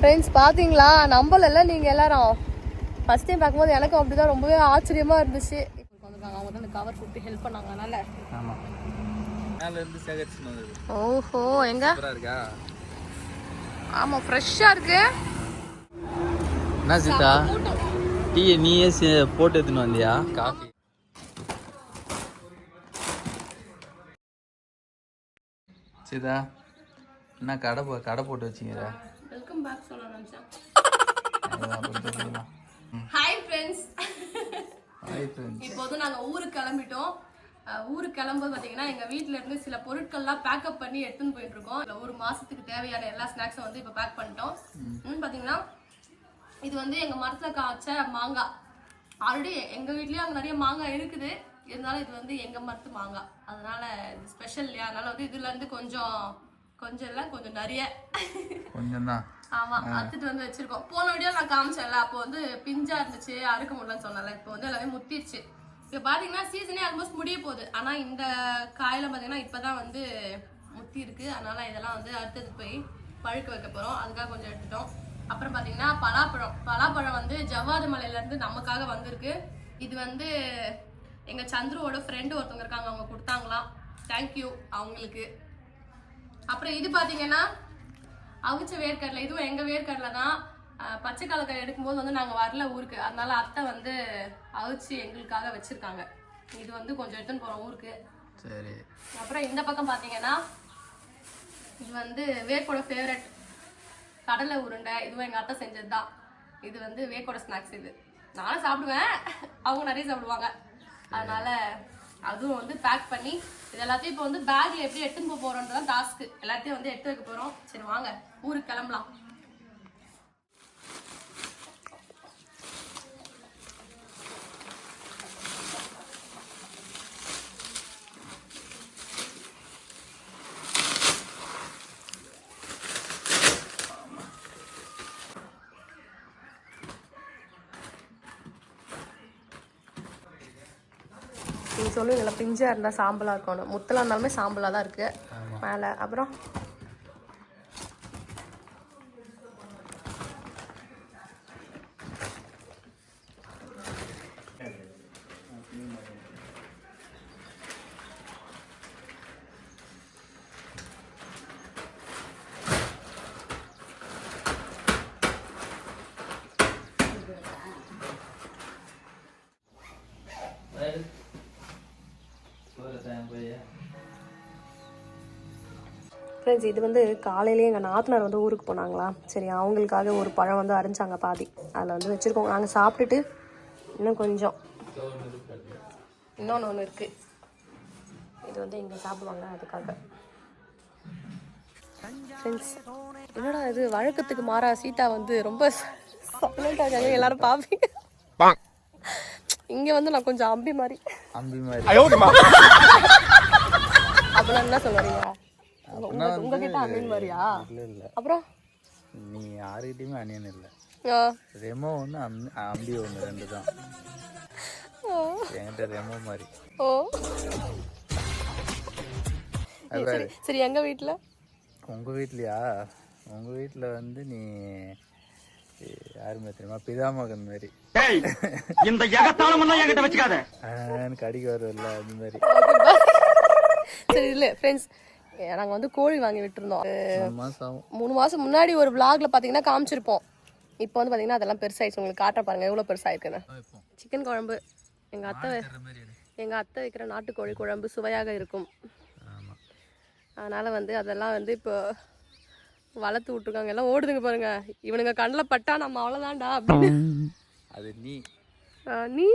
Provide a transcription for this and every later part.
Friends பாத்தீங்களா? நம்பலல்ல நீங்க எல்லாரும். ஃபர்ஸ்ட் டைம் பார்க்கும்போது எனக்கும் அப்படிதான். ரொம்பவே ஆச்சரியமா இருந்துச்சு. வந்திருக்காங்க அவங்க தான் கவர் கொடுத்து ஹெல்ப் பண்ணாங்க. அதனால. ஆமாம் மேலேருந்து ஓஹோ எங்க? சூப்பராக இருக்கா? ஆமா ஃப்ரெஷ்ஷா இருக்கு. என்ன சீதா டீயை நீயே போட்டு எடுத்துன்னு வந்தியா? காஃபி. சீதா என்ன கடை கடை போட்டு வச்சிங்கிற வெல்கம் பேக் சொல்ல நினைச்சேன் அதுதான் கொஞ்சம் தெரியுமா ஹாய் ஃப்ரெண்ட்ஸ் ஹாய் ஃப்ரெண்ட்ஸ் இப்போ வந்து நாங்க ஊருக்கு கிளம்பிட்டோம். ஊருக்கு கிளம்பும்போது பாத்தீங்கன்னா எங்க வீட்ல இருந்து சில பொருட்கள்லாம் பேக்கப் பண்ணி எடுத்துன்னு போயிட்டு இருக்கோம் இல்ல ஒரு மாசத்துக்கு தேவையான எல்லா ஸ்நாக்ஸும் வந்து இப்போ பேக் பண்ணிட்டோம். ம், பாத்தீங்கன்னா இது வந்து எங்க மரத்துல காய்ச்ச மாங்காய் ஆல்ரெடி எங்க வீட்லயும் அங்க நிறைய மாங்காய் இருக்குது. இருந்தாலும் இது வந்து எங்க மரத்து மாங்காய் அதனால இது ஸ்பெஷல் இல்லையா? அதனால வந்து இதுல இருந்து கொஞ்சம் கொஞ்சம் இல்ல கொஞ்சம் நிறைய. கொஞ்சம் தான் ஆமா அறுத்துட்டு வந்து வச்சிருக்கோம். போன வீடியோ நான் காமிச்சேன்ல அப்போ வந்து பிஞ்சா இருந்துச்சு அறுக்க முடியலன்னு சொன்னல இப்போ வந்து எல்லாமே முத்திருச்சு. இப்போ பாத்தீங்கன்னா சீசனே ஆல்மோஸ்ட் முடிய போகுது. ஆனா இந்த காயில பாத்தீங்கன்னா இப்பதான் வந்து முத்தி இருக்கு அதனால இதெல்லாம் வந்து அறுத்தது போய் பழுக்க வைக்க போறோம். அதுக்காக கொஞ்சம் எடுத்துட்டோம். அப்புறம் பாத்தீங்கன்னா பலாப்பழம். பலாப்பழம் வந்து ஜவ்வாது மலையில இருந்து நமக்காக வந்திருக்கு. இது வந்து எங்க சந்துருவோட ஃப்ரெண்டு ஒருத்தவங்க இருக்காங்க. அவங்க கொடுத்தாங்களாம். தேங்க்யூ அவங்களுக்கு. அப்புறம் இது பாத்தீங்கன்னா அவிச்ச வேர்க்கடலை இதுவும் எங்க வேர்க்கடலை தான் பச்சை கலக்காய் எடுக்கும்போது வந்து நாங்க வரல ஊருக்கு. அதனால அத்தை வந்து அவிச்சு எங்களுக்காக வச்சிருக்காங்க. இது வந்து கொஞ்சம் எடுத்துன்னு போறோம் ஊருக்கு. சரி. அப்புறம் இந்த பக்கம் பாத்தீங்கன்னா இது வந்து வேர்க்கோட ஃபேவரட் கடலை உருண்டை. இதுவும் எங்க அத்தை செஞ்சது தான் இது வந்து வேர்க்கோட ஸ்நாக்ஸ் இது. நானும் சாப்பிடுவேன். அவங்க நிறைய சாப்பிடுவாங்க. அதனால அதுவும் வந்து பேக் பண்ணி இது எல்லாத்தையும் இப்போ வந்து பேக்ல எப்படி எடுத்துன்னு போக போறோம்ன்றதான் டாஸ்க் எல்லாத்தையும் வந்து எடுத்து வைக்க போறோம். சரி வாங்க. ஊருக்கு கிளம்பலாம். நீங்க சொல்லுவீங்களா பிஞ்சா இருந்தா சாம்பலா இருக்கணும். முத்தலா இருந்தாலுமே சாம்பலா தான் இருக்கு மேல. அப்புறம் ஃப்ரெண்ட்ஸ் இது வந்து காலையிலேயே எங்கள் நாத்தனார் வந்து ஊருக்கு போனாங்களா? சரி அவங்களுக்காக ஒரு பழம் வந்து அரைஞ்சாங்க பாதி. அதில் வந்து வச்சுருக்கோம். நாங்கள் சாப்பிட்டுட்டு இன்னும் கொஞ்சம். இன்னொன்று ஒன்று இருக்குது இது வந்து இங்கே சாப்பிடுவாங்க அதுக்காக. ஃப்ரெண்ட்ஸ் என்னடா இது? வழக்கத்துக்கு மாறா சீதா வந்து ரொம்ப சைலண்டாக இருக்காங்க. எல்லாரும் பார்ப்பீங்க இங்கே வந்து நான் கொஞ்சம் அம்பி மாதிரி. அம்பி மாதிரி. அப்படின்னா என்ன சொல்ல வரீங்க அப்படின்னா உங்க- வந்து- உங்ககிட்ட அம்பின் மாதிரியா? இல்லை இல்லை. அப்புறம்? நீ யாருக்கிட்டையுமே அணியன் இல்லை. ரெமோ ஒன்று அம்பி அம்பி ஒன்று ரெண்டு தான். என்கிட்ட ரெமோ மாதிரி. ஓ. சரி சரி எங்க வீட்ல? உங்கள் வீட்லையா? உங்கள் வீட்டில் வந்து நீ யாருமே தெரியுமா? பிதாமகன் மாதிரி இந்த எகத்தாளமெல்லாம் என்கிட்ட வச்சுக்காத. கடிக்க வரும்ல அது மாதிரி சரி இல்ல ஃப்ரெண்ட்ஸ் நாங்க வந்து கோழி வாங்கி விட்டுருந்தோம். மூணு மாசம் முன்னாடி ஒரு vlogல பாத்தீங்கன்னா காமிச்சிருப்போம். இப்போ வந்து பாத்தீங்கன்னா அதெல்லாம் பெருசாயிடுச்சு. உங்களுக்கு காட்ட பாருங்க எவ்வளவு பெருசாயிருக்குன்னு. சிக்கன் குழம்பு. எங்க அத்தை. எங்க அத்தை வைக்கிற நாட்டுக்கோழி குழம்பு சுவையாக இருக்கும். ஆமா. அதனால வந்து அதெல்லாம் வந்து இப்போ வளர்த்து விட்டுருக்காங்க. எல்லாம் ஓடுதுங்க பாருங்க. இவனுங்க கண்ணில் பட்டா நம்ம அவ்வளோதான்டா அப்படின்னு. அது நீ. நீ?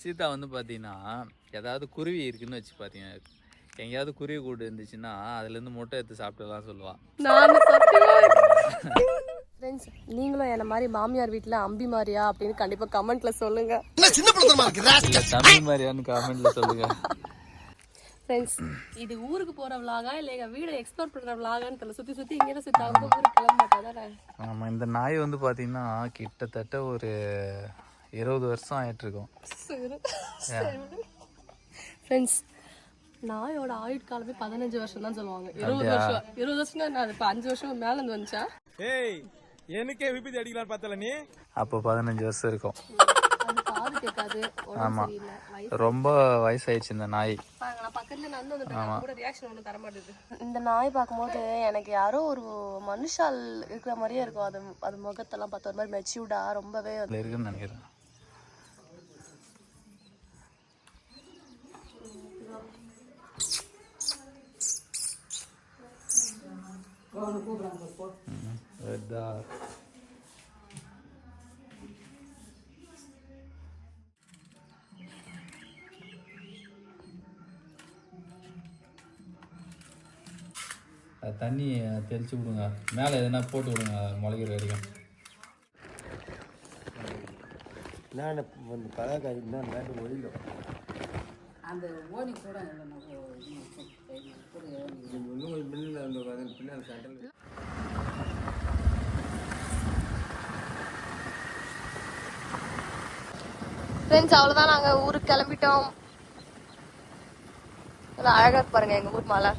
சீதா வந்து பார்த்தீங்கன்னா ஏதாவது குருவி இருக்குன்னு வச்சு பார்த்தீங்க எங்கேயாவது குருவி கூடு இருந்துச்சுன்னா அதுலேருந்து முட்டை எடுத்து சாப்பிட்டுலாம் சொல்லுவாள் நான் ஃப்ரெண்ட்ஸ் நீங்களும் என்ன மாதிரி மாமியார் வீட்டில் அம்பி மாதிரியா அப்படின்னு கண்டிப்பாக கமெண்ட்ல சொல்லுங்க. இல்லை தமிழ் மாதிரியான்னு காமெண்ட்ல சொல்லுங்க. ஃப்ரெண்ட்ஸ் இது ஊருக்கு போற விலாகா இல்லை எங்கள் வீடை எக்ஸ்ப்ளோர் பண்ணுற விலாகான்னு தெரியல. சுற்றி சுற்றி இங்கே சுற்றி அவங்க ஊருக்கு கிளம்ப மாட்டாதானே ஆமாம் இந்த நாய் வந்து பார்த்தீங்கன்னா கிட்டத்தட்ட ஒரு இருபது வருஷம் ஆயிட்டிருக்கும். ஃப்ரெண்ட்ஸ் நாயோட ஆயுட்காலமே பதினஞ்சு வருஷம் தான் சொல்லுவாங்க. இருபது வருஷம். இருபது வருஷம் அது இப்போ அஞ்சு வருஷம் மேலே இருந்து வந்துச்சா? ஏய் எனக்கே விபத்து அடிக்கலாம் பார்த்தல நீ? அப்போ பதினஞ்சு வருஷம் இருக்கும். காது கேட்காது. ரொம்ப வயசாயிடுச்சு இந்த நாய். இந்த நாய் பார்க்கும்போது எனக்கு யாரோ ஒரு மனுஷால் இருக்கிற மாதிரியே இருக்கும். அது அது முகத்தெல்லாம் பார்த்து ஒரு மாதிரி மெச்சூர்டா ரொம்பவே இருக்குன்னு நினைக்கிறேன். ம், தண்ணி தெளித்து விடுங்க மேலே எதனா போட்டு விடுங்க முளைக்கிற வரைக்கும். நான் இந்த பழக்காய் தான் மேட்டு ஒழிலும் அந்த ஓனி கூட பின்னால் ஃப்ரெண்ட்ஸ் அவ்வளோதான் நாங்கள் ஊருக்கு கிளம்பிட்டோம். அழகாக பாருங்கள் எங்கள் ஊர் மலை.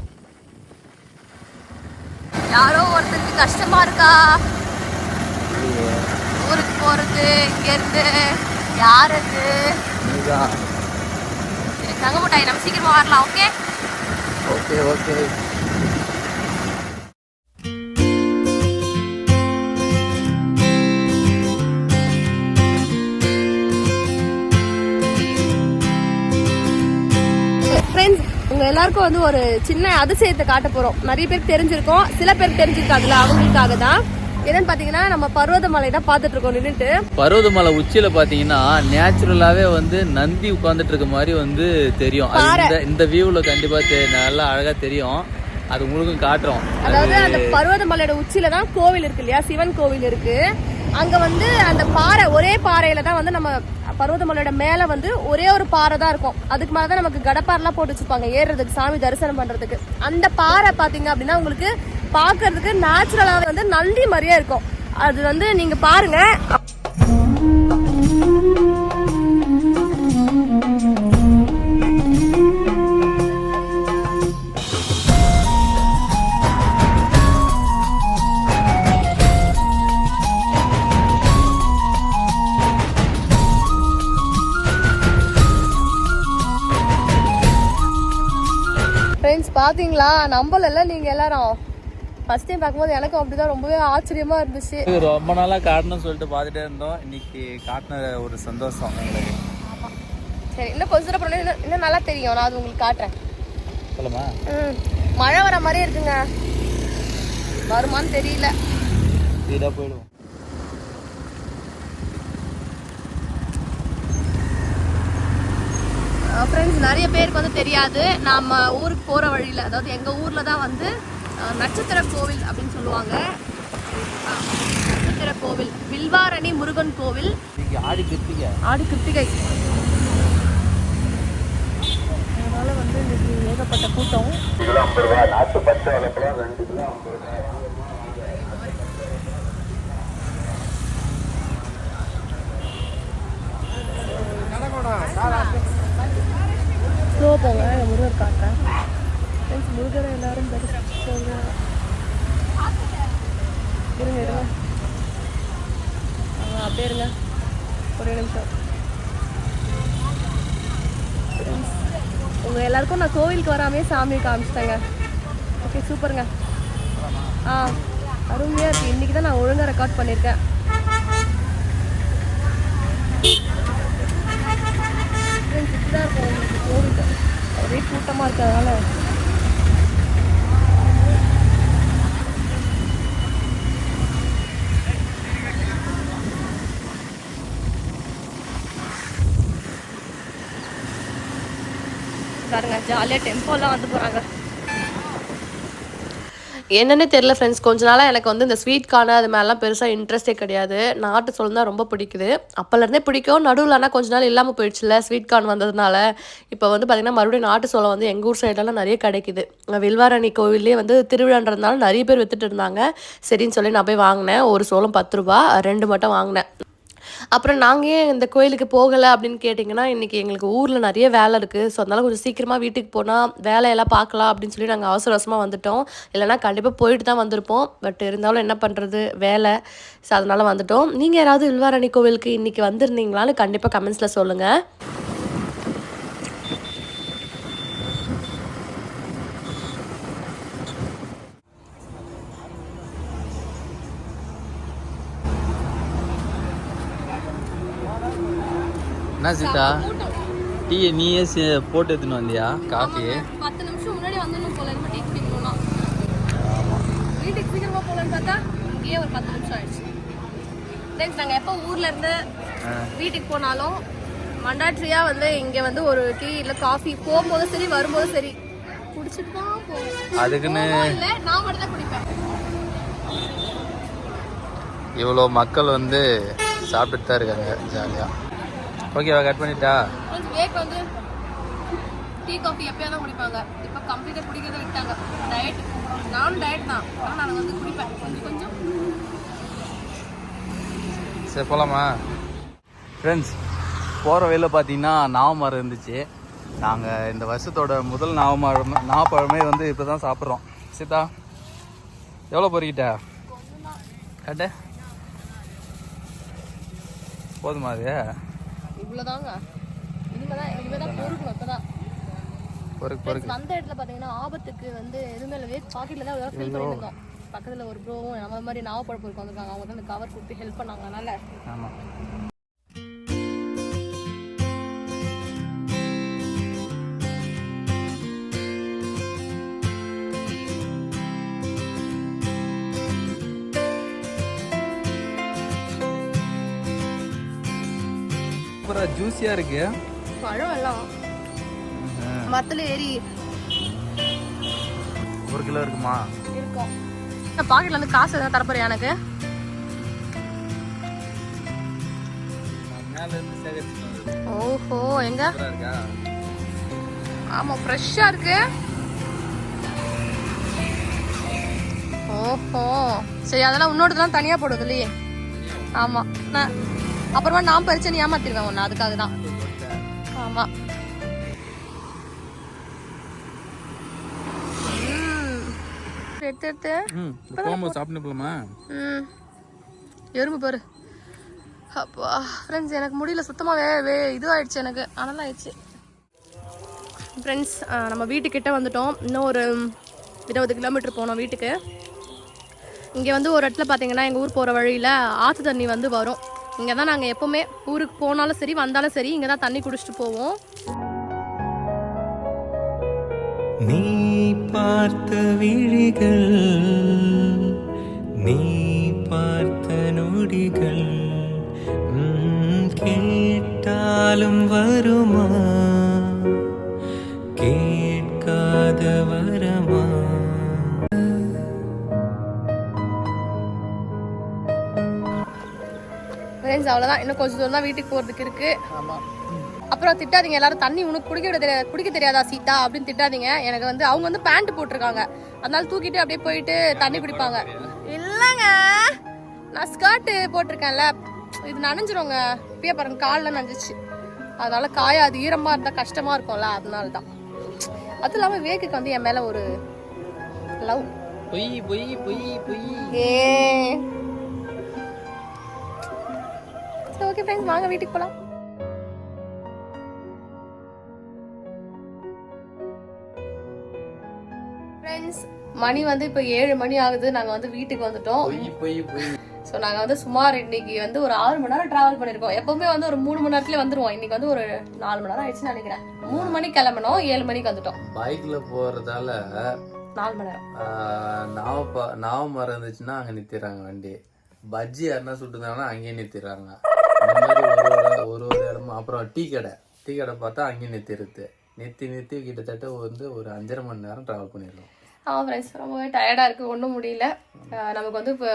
யாரோ ஒருத்தருக்கு கஷ்டமா இருக்கா? ஊருக்கு போறது இங்க இருந்து யார் அது? தங்க முட்டாய் நம்ம சீக்கிரமா வரலாம் ஓகே ஓகே ஓகே எல்லாருக்கும் வந்து ஒரு சின்ன அதிசயத்தை காட்ட போறோம். நிறைய பேருக்கு தெரிஞ்சிருக்கோம். சில பேருக்கு தெரிஞ்சிருக்காதுல அவங்களுக்காக தான். என்னன்னு பாத்தீங்கன்னா நம்ம பர்வதமலை தான் பார்த்துட்டு இருக்கோம் நின்றுட்டு பருவதமலை உச்சியில பாத்தீங்கன்னா நேச்சுரலாவே வந்து நந்தி உட்கார்ந்துட்டு இருக்க மாதிரி வந்து தெரியும். இந்த இந்த வியூல கண்டிப்பா தெ- நல்லா அழகா தெரியும். அது உங்களுக்கும் காட்டுறோம். அதாவது அந்த பர்வதமலையோட உச்சியில தான் கோவில் இருக்கு இல்லையா? சிவன் கோவில் இருக்கு. அங்க வந்து அந்த பாறை ஒரே பாறையில தான் வந்து நம்ம பர்வதமலையோட மேல வந்து ஒரே ஒரு பாறை தான் இருக்கும். அதுக்கு மேல தான் நமக்கு கடப்பாறைலாம் போட்டு வச்சுருப்பாங்க. ஏறுறதுக்கு சாமி தரிசனம் பண்றதுக்கு. அந்த பாறை பாத்தீங்க அப்படின்னா உங்களுக்கு பாக்குறதுக்கு நேச்சுரலாவே வந்து நந்தி மாதிரியே இருக்கும். அது வந்து நீங்க பாருங்க. ஃப்ரெண்ட்ஸ் பாத்தீங்களா? நம்பலல்ல நீங்க எல்லாரும். ஃபர்ஸ்ட் டைம் பார்க்கும்போது எனக்கும் அப்படிதான். ரொம்பவே ஆச்சரியமா இருந்துச்சு. ரொம்ப நாளா காட்டணும்னு சொல்லிட்டு பார்த்துட்டே இருந்தோம். இன்னைக்கு காட்டின ஒரு சந்தோஷம் எங்களுக்கு. சரி இன்னும் கொஞ்ச நேரம் பண்ணி இன்னும் நல்லா தெரியும். நான் அது உங்களுக்கு காட்டுறேன். சொல்லுமா? ம். மழை வர மாதிரியே இருக்குங்க. வருமான்னு தெரியல. போயிடுவோம். ஃப்ரெண்ட்ஸ் நிறைய பேருக்கு வந்து தெரியாது. நம்ம ஊருக்கு போகிற வழியில் அதாவது எங்கள் ஊரில் தான் வந்து நட்சத்திர கோவில் அப்படின்னு சொல்லுவாங்க. நட்சத்திர கோவில் வில்வாரணி முருகன் கோவில். ஆடி கிருத்திகை. ஆடி கிருத்திகை. அதனால வந்து இன்னைக்கு ஏகப்பட்ட கூட்டம். ஸ்லோ போங்க நான் முருகர் காட்டுறேன் ஃப்ரெண்ட்ஸ் முருகரை எல்லாரும் தரிசிச்சோங்க இருங்க இருங்க. ஆ, அப்படியே இருங்க. ஒரே நிமிஷம். உங்கள் எல்லாருக்கும் நான் கோவிலுக்கு வராமே சாமியை காமிச்சிட்டேங்க. ஓகே சூப்பருங்க ஆ அருமையாக இருக்குது இன்றைக்கி தான் நான் ஒழுங்காக ரெக்கார்ட் பண்ணியிருக்கேன் Friends, இப்படிதான் இருக்கும் உங்களுக்கு கோவில் ஒரே கூட்டமாக இருக்கிறதுனால. பாருங்க ஜாலியாக டெம்போலாம் வந்து போகிறாங்க என்னன்னே தெரில ஃப்ரெண்ட்ஸ் கொஞ்ச நாளாக எனக்கு வந்து இந்த ஸ்வீட் கார்னு அது மேலாம் பெருசாக இன்ட்ரெஸ்டே கிடையாது. நாட்டு சோளம் தான் ரொம்ப பிடிக்குது. அப்போலேருந்தே பிடிக்கும். நடுவில் ஆனால் கொஞ்ச நாள் இல்லாமல் போயிடுச்சுல ஸ்வீட் கார்ன் வந்ததுனால. இப்போ வந்து பார்த்திங்கன்னா மறுபடியும் நாட்டு சோளம் வந்து எங்கள் ஊர் சைடெல்லாம் நிறைய கிடைக்குது. வில்வாரணி கோவில்லே வந்து திருவிழான்றதுனால நிறைய பேர் வித்துட்டு இருந்தாங்க. சரின்னு சொல்லி நான் போய் வாங்கினேன். ஒரு சோளம் பத்து ரூபா ரெண்டு மட்டும் வாங்கினேன். அப்புறம் நாங்கள் ஏன் இந்த கோயிலுக்கு போகலை அப்படின்னு கேட்டிங்கன்னா இன்றைக்கி எங்களுக்கு ஊரில் நிறைய வேலை இருக்குது ஸோ அதனால் கொஞ்சம் சீக்கிரமாக வீட்டுக்கு போனால் வேலையெல்லாம் பார்க்கலாம் அப்படின்னு சொல்லி நாங்கள் அவசர அவசரமாக வந்துட்டோம். இல்லைனா கண்டிப்பாக போயிட்டு தான் வந்திருப்போம். பட் இருந்தாலும் என்ன பண்ணுறது வேலை. ஸோ அதனால் வந்துட்டோம். நீங்கள் யாராவது வில்வாரணி கோவிலுக்கு இன்றைக்கி வந்திருந்தீங்களான்னு கண்டிப்பாக கமெண்ட்ஸில் சொல்லுங்கள் என்ன சீதா? டீயை நீயே போட்டு எடுத்துன்னு வந்தியா? காஃபி? பத்து நிமிஷம் முன்னாடி வந்துடணும் போல டீ குடிக்கணும்னா. வீட்டுக்கு சீக்கிரமா போலன்னு பார்த்தா இங்கேயே ஒரு பத்து நிமிஷம் ஆயிடுச்சு. ஃப்ரெண்ட்ஸ் நாங்கள் எப்போ ஊர்ல இருந்து வீட்டுக்கு போனாலும் மண்டாட்ரியா வந்து இங்க வந்து ஒரு டீ இல்ல காஃபி போகும்போதும் சரி வரும்போதும் சரி. குடிச்சிட்டு தான் போவோம். அதுக்குன்னு நான் மட்டும் தான் குடிப்பேன். இவ்வளோ மக்கள் வந்து சாப்பிட்டுட்டு தான் இருக்காங்க ஜாலியாக ஓகேவா கட் பண்ணிட்டா. வேக் வந்து டீ காஃபி எப்பயா தான் குடிப்பாங்க. இப்போ கம்ப்ளீட்டாக குடிக்கிறத விட்டாங்க. டயட் நானும் டயட் தான். ஆனால் நான் வந்து குடிப்பேன். கொஞ்சம் கொஞ்சம். சரி போகலாமா ஃப்ரெண்ட்ஸ் போகிற வழியில் பார்த்தீங்கன்னா நாவமரம் இருந்துச்சு. நாங்கள் இந்த வருஷத்தோட முதல் நாவமரம் நாவப்பழமே வந்து இப்போ தான் சாப்பிட்றோம். சீதா எவ்வளோ பொறுக்கிட்ட? கட்ட. போதுமா அது? இவ்வளோதாங்க இனிமேல் தான் இனிமேல் தான் பொறுக்கணும் இப்போ தான் பொறுக்கு பொறுக்கு. வந்த இடத்துல பார்த்தீங்கன்னா ஆபத்துக்கு வந்து எதுவுமே இல்லை வேஸ்ட் பாக்கெட்டில் தான் ஃபில் பண்ணியிருந்தோம் பக்கத்தில் ஒரு ப்ரோவும் நம்ம மாதிரி நாவப்பழப்பு இருக்கு வந்திருக்காங்க அவங்க இந்த கவர் கொடுத்து ஹெல்ப் பண்ணாங்க. அதனால ஆமாம் ஜூஸியாக இருக்கு. பழம் எல்லாம். மரத்தில் ஏறி. ஒரு கிலோ இருக்குமா? இருக்கும் பாக்கெட்ல வந்து காசு எதாவது தரப்போறியா எனக்கு? இருந்து ஓஹோ எங்க? ஆமா ஃப்ரெஷ்ஷா இருக்கு. ஓஹோ. சரி அதெல்லாம் உன்னோடதெல்லாம் தனியா போடுது இல்லையே ஆமா. நான் அப்புறமா நான் பறிச்சு நீ ஏமாத்திருவேன் ஒன்று அதுக்காக தான் ஆமா. ம். எடுத்து எடுத்து போகும்போது சாப்பிட்டு போகலாமா ம். எறும்பு பாரு. அப்பா ஃப்ரெண்ட்ஸ் எனக்கு முடியல. சுத்தமாக வே இதுவாயிடுச்சு எனக்கு. ஆனால் ஆயிடுச்சு. ஃப்ரெண்ட்ஸ் நம்ம வீட்டுக்கிட்ட வந்துட்டோம். இன்னும் ஒரு இருபது கிலோமீட்டர் போனோம் வீட்டுக்கு. இங்கே வந்து ஒரு இடத்துல பார்த்தீங்கன்னா எங்கள் ஊர் போகிற வழியில் ஆற்று தண்ணி வந்து வரும். இங்கே தான் நாங்கள் எப்போவுமே ஊருக்கு போனாலும் சரி வந்தாலும் சரி இங்கே தான் தண்ணி குடிச்சிட்டு போவோம். நீ பார்த்த விழிகள் நீ பார்த்த நொடிகள் கேட்டாலும் வருமா? அவ்வளோதான் இன்னும் கொஞ்சம் தூரம் தான் வீட்டுக்கு போகிறதுக்கு இருக்குது அப்புறம் திட்டாதீங்க எல்லாரும் தண்ணி உனக்கு குடிக்க விட தெரியாது குடிக்க தெரியாதா சீதா? அப்படின்னு திட்டாதீங்க. எனக்கு வந்து அவங்க வந்து பேண்ட் போட்டிருக்காங்க. அதனால தூக்கிட்டு அப்படியே போயிட்டு தண்ணி குடிப்பாங்க. இல்லைங்க. நான் ஸ்கர்ட்டு போட்டிருக்கேன்ல. இது நனைஞ்சிருங்க. இப்பயே பாருங்க காலில் நனைஞ்சிச்சு. அதனால காயாது ஈரமாக இருந்தால் கஷ்டமாக இருக்கும்ல அதனால தான் அதுவும் இல்லாமல் வேக்குக்கு வந்து என் மேலே ஒரு லவ். பொய் பொய் பொய் பொய். ஏ. ஓகே ஃப்ரெண்ட்ஸ் வாங்க வீட்டுக்கு போகலாம் ஃப்ரெண்ட்ஸ் மணி வந்து இப்போ ஏழு மணி ஆகுது. நாங்கள் வந்து வீட்டுக்கு வந்துட்டோம். ஸோ நாங்கள் வந்து சுமார் இன்னைக்கு வந்து ஒரு ஆறு மணி நேரம் ட்ராவல் பண்ணியிருக்கோம் எப்பவுமே வந்து ஒரு மூணு மணி நேரத்துல வந்துருவோம். இன்னைக்கு வந்து ஒரு நாலு மணி நேரம் ஆயிடுச்சுன்னு நினைக்கிறேன். மூணு மணிக்கு கிளம்பணும் ஏழு மணிக்கு வந்துட்டோம். பைக்கில் போகிறதால நாலு மணி நேரம். நாவ நாவ மரம் இருந்துச்சுன்னா அங்கே நிறுத்திடுறாங்க வண்டி. பஜ்ஜி யாருன்னா சுட்டுருந்தாங்கன்னா அங்கேயே நிறுத்திடுறாங்க ஒரு ஒரு இடமா அப்புறம் டீ கடை. டீ கடை பார்த்தா அங்கேயும் நிறுத்திடுது நிறுத்தி நிறுத்தி கிட்டத்தட்ட வந்து ஒரு அஞ்சரை மணி நேரம் ட்ராவல் பண்ணிடுவோம் ஆமாம் ஃப்ரெண்ட்ஸ் ரொம்பவே டயர்டாக இருக்குது ஒன்றும் முடியல. நமக்கு வந்து இப்போ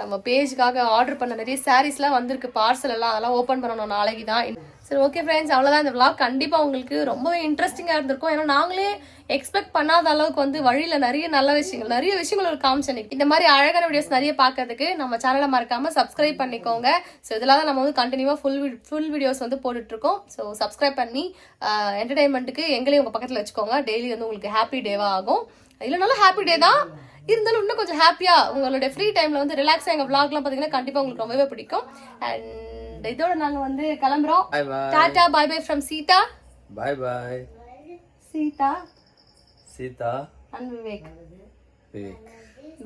நம்ம பேஜுக்காக ஆர்டர் பண்ண நிறைய சாரீஸ்லாம் வந்திருக்கு. பார்சல் எல்லாம் அதெல்லாம் ஓப்பன் பண்ணணும். நாளைக்கு தான் சரி ஓகே ஃப்ரெண்ட்ஸ் அவ்வளோதான் இந்த விளாக் கண்டிப்பாக உங்களுக்கு ரொம்பவே இன்ட்ரெஸ்டிங்காக இருந்திருக்கும். ஏன்னா நாங்களே எக்ஸ்பெக்ட் பண்ணாத அளவுக்கு வந்து வழியில் நிறைய நல்ல விஷயங்கள் நிறைய விஷயங்கள் ஒரு காமிச்சேன் இந்த மாதிரி அழகான வீடியோஸ் நிறைய பார்க்கறதுக்கு நம்ம சேனலை மறக்காமல் சப்ஸ்கிரைப் பண்ணிக்கோங்க. ஸோ இதெல்லாம் தான் நம்ம வந்து கண்டினியூவாக ஃபுல் ஃபுல் வீடியோஸ் வந்து போட்டுட்ருக்கோம். ஸோ சப்ஸ்கிரைப் பண்ணி என்டர்டைன்மெண்ட்டுக்கு எங்களையும் உங்கள் பக்கத்தில் வச்சுக்கோங்க. டெய்லி வந்து உங்களுக்கு ஹாப்பி டேவாக ஆகும். இல்லைனாலும் ஹாப்பி டே தான். இருந்தாலும் இன்னும் கொஞ்சம் ஹாப்பியாக உங்களுடைய ஃப்ரீ டைமில் வந்து ரிலாக்ஸாக எங்கள் விளாக்லாம் பார்த்தீங்கன்னா கண்டிப்பாக உங்களுக்கு ரொம்பவே பிடிக்கும். அண்ட் இதோட நாங்கள் வந்து கிளம்புறோம். Tata bye bye from Seetha. Bye bye Seetha. Seetha. And Vivek. Vivek.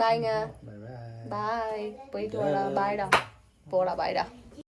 பாய்ங்க பாய் பாய் பாய் போயிட்டு வாடா. பாய்டா போடா பாய்டா